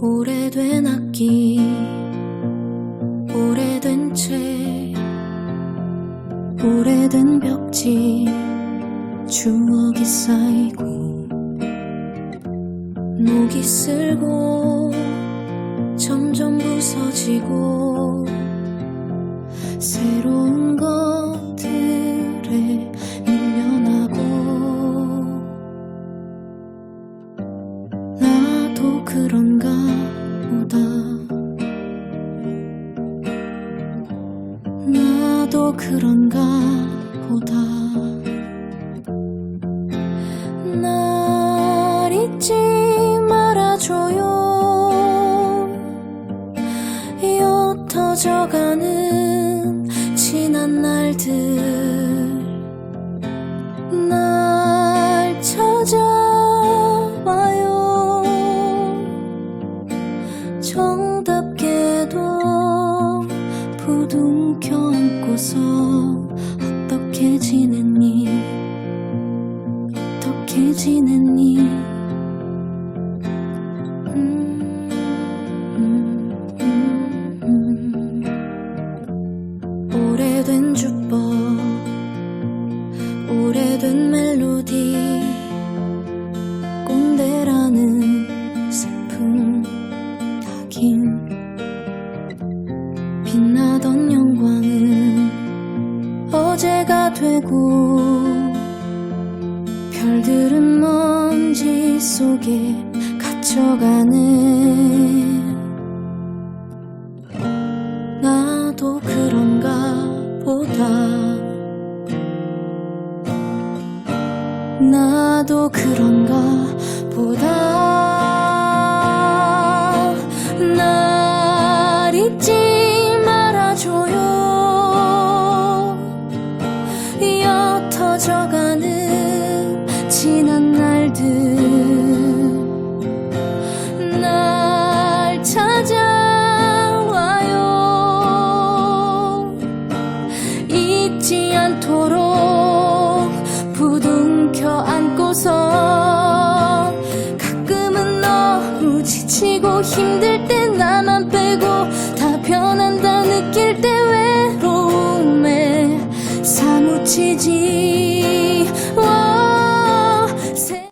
오래된 악기 오래된 채 오래된 벽지 추억이 쌓이고 목이 쓸고 점점 부서지고 새로운 것들에 밀려나고 나도 그런가? 그런가 보다. 날 잊지 말아줘요. 옅어져가는 지난 날들. 날 찾아와요. 정답게도 부둥켜 안고서 어떻게 지냈니 어떻게 지냈니. 오래된 주법 오래된 멜로디 꼰대라는 슬픔 하긴 어제가 되고 별들은 먼지 속에 갇혀가는 나도 그런가 보다. 나도 그런가 보다 않도록 부둥켜 안고서 가끔은 너무 지치고 힘들 때 나만 빼고 다 변한다 느낄 때 외로움에 사무치지